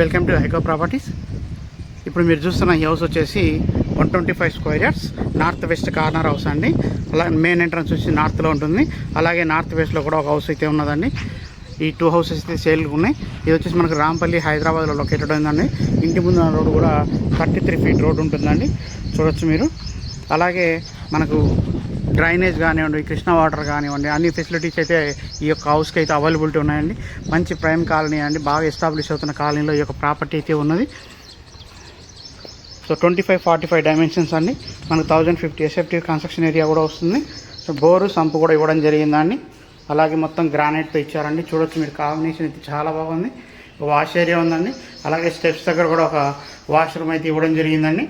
Welcome to హైకో properties. ఇప్పుడు మీరు చూస్తున్న ఈ హౌస్ వచ్చేసి one twenty five square yards. North west corner house అండి. అలా మెయిన్ ఎంట్రన్స్ వచ్చి నార్త్లో ఉంటుంది. అలాగే నార్త్ వెస్ట్లో కూడా ఒక హౌస్ అయితే ఉన్నదండి. ఈ టూ హౌసెస్ అయితే సేల్ ఉన్నాయి. ఇది వచ్చేసి మనకు రాంపల్లి హైదరాబాద్లో లొకేటెడ్ ఉందండి. ఇంటి ముందు రోడ్డు కూడా థర్టీ త్రీ ఫీట్ రోడ్ ఉంటుందండి. చూడొచ్చు మీరు. అలాగే మనకు డ్రైనేజ్ కానివ్వండి కృష్ణ వాటర్ కానివ్వండి అన్ని ఫెసిలిటీస్ అయితే ఈ యొక్క హౌస్కి అయితే అవైలబిలిటీ ఉన్నాయండి. మంచి ప్రైమ్ కాలనీ అండి. బాగా ఎస్టాబ్లిష్ అవుతున్న కాలనీలో ఈ యొక్క ప్రాపర్టీ అయితే ఉన్నది. So twenty five forty five dimensions అండి మనకు thousand fifty SFT construction area కూడా వస్తుంది. సో బోరు సంపు కూడా ఇవ్వడం జరిగిందండి. అలాగే మొత్తం గ్రానైట్తో ఇచ్చారండి. చూడొచ్చు మీరు కాంబినేషన్ అయితే చాలా బాగుంది. వాష్ ఏరియా ఉందండి. అలాగే స్టెప్స్ దగ్గర కూడా ఒక వాష్రూమ్ అయితే ఇవ్వడం జరిగిందండి.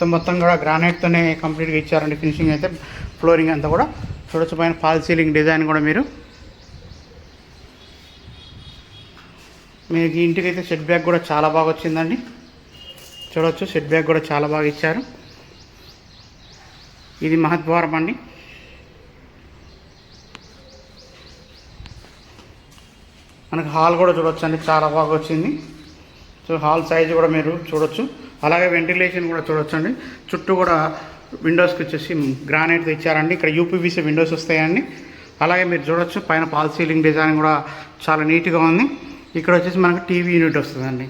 మొత్తం మొత్తం కూడా గ్రానైట్తోనే కంప్లీట్గా ఇచ్చారండి ఫినిషింగ్ అయితే. ఫ్లోరింగ్ అంతా కూడా. చూడొచ్చు పైన ఫాల్ సీలింగ్ డిజైన్ కూడా మీరు. మీకు ఇంటికి అయితే సెట్ బ్యాక్ కూడా చాలా బాగా వచ్చిందండి. చూడొచ్చు సెట్ బ్యాక్ కూడా చాలా బాగా ఇచ్చారు. ఇది మహద్వారం అండి. మనకు హాల్ కూడా చూడొచ్చు అండి చాలా బాగా వచ్చింది. సో హాల్ సైజ్ కూడా మీరు చూడొచ్చు. అలాగే వెంటిలేషన్ కూడా చూడొచ్చు అండి చుట్టూ కూడా విండోస్కి వచ్చేసి గ్రానైట్ ఇచ్చారండి ఇక్కడ యూపీవీసీ విండోస్ వస్తాయండి. అలాగే మీరు చూడొచ్చు పైన పాల్ సీలింగ్ డిజైన్ కూడా చాలా నీట్గా ఉంది. ఇక్కడ వచ్చేసి మనకు టీవీ యూనిట్ వస్తుందండి.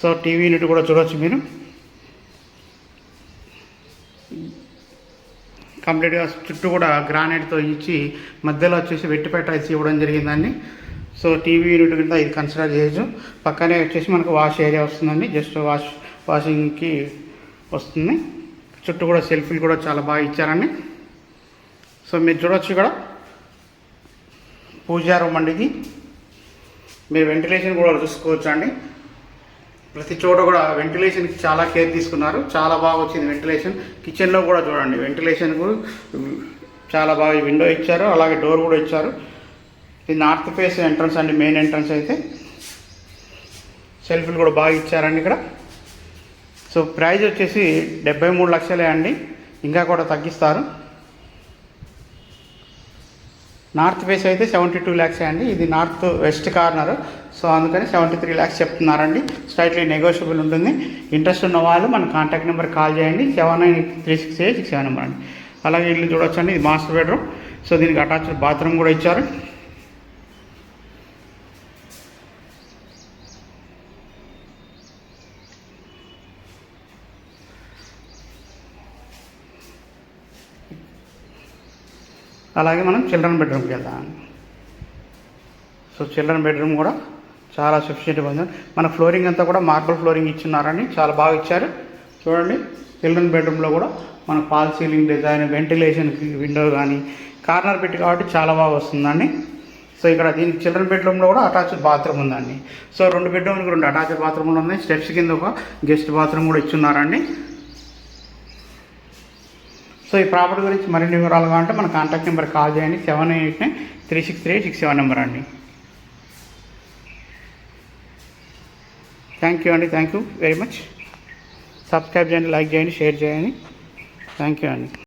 సో టీవీ యూనిట్ కూడా చూడొచ్చు మీరు. కంప్లీట్గా చుట్టూ కూడా గ్రానైట్తో ఇచ్చి మధ్యలో వచ్చేసి వెట్టిపెట్ట ఇచ్చి ఇవ్వడం జరిగిందండి. సో టీవీ యూనిట్ కింద ఇది కన్సిడర్ చేయొచ్చు. పక్కనే వచ్చేసి మనకు వాష్ ఏరియా వస్తుందండి. జస్ట్ వాష్ వాషింగ్కి వస్తుంది. చుట్టూ కూడా సెల్ఫీలు కూడా చాలా బాగా ఇచ్చారండి. సో మీరు చూడొచ్చు ఇక్కడ. పూజా రూమ్ అండి ఇది. మీరు వెంటిలేషన్ కూడా చూసుకోవచ్చు అండి ప్రతి చోట కూడా వెంటిలేషన్కి చాలా కేర్ తీసుకున్నారు. చాలా బాగా వచ్చింది వెంటిలేషన్. కిచెన్లో కూడా చూడండి. వెంటిలేషన్ చాలా బాగా విండో ఇచ్చారు. అలాగే డోర్ కూడా ఇచ్చారు. ఇది నార్త్ ఫేస్ ఎంట్రన్స్ అండి మెయిన్ ఎంట్రన్స్ అయితే సెల్ఫీలు కూడా బాగా ఇచ్చారండి ఇక్కడ. సో ప్రైజ్ వచ్చేసి డెబ్బై మూడు లక్షలే అండి. ఇంకా కూడా తగ్గిస్తారు. నార్త్ ఫేస్ అయితే సెవెంటీ టూ ల్యాక్సే అండి. ఇది నార్త్ వెస్ట్ కార్నర్. సో అందుకని సెవెంటీ త్రీ ల్యాక్స్ చెప్తున్నారండి. స్లైట్లీ నెగోషియబుల్ ఉంటుంది. ఇంట్రెస్ట్ ఉన్న వాళ్ళు మన కాంటాక్ట్ నెంబర్ కాల్ చేయండి. Seven nine three six eight six seven number అండి. అలాగే ఇల్లు చూడొచ్చండి. ఇది మాస్టర్ బెడ్రూమ్. సో దీనికి అటాచ్డ్ బాత్రూమ్ కూడా ఇచ్చారు. అలాగే మనం చిల్డ్రన్ బెడ్రూమ్కి వెళ్దాం. సో చిల్డ్రన్ బెడ్రూమ్ కూడా చాలా సఫిషియెంట్గా ఉంది. మన ఫ్లోరింగ్ అంతా కూడా మార్బల్ ఫ్లోరింగ్ ఇచ్చినారని చాలా బాగా ఇచ్చారు. చూడండి చిల్డ్రన్ బెడ్రూమ్లో కూడా మన false ceiling design ventilation window కానీ కార్నర్ పెట్టి కాబట్టి చాలా బాగా వస్తుందండి. సో ఇక్కడ దీనికి చిల్డ్రన్ బెడ్రూమ్లో కూడా అటాచ్డ్ బాత్రూమ్ ఉందండి. సో రెండు బెడ్రూమ్కి రెండు అటాచ్డ్ బాత్రూమ్లు ఉన్నాయి. స్టెప్స్ కింద ఒక గెస్ట్ బాత్రూమ్ కూడా ఇచ్చున్నారండి. సో ఈ ప్రాపర్టీ గురించి మరిన్ని వివరాలు కావాలంటే మన కాంటాక్ట్ నెంబర్ కాల్ చేయండి. Seven eight nine three six three six seven number అండి. థ్యాంక్ యూ అండి. Thank you very much subscribe చేయండి లైక్ చేయండి షేర్ చేయండి. థ్యాంక్ యూ అండి.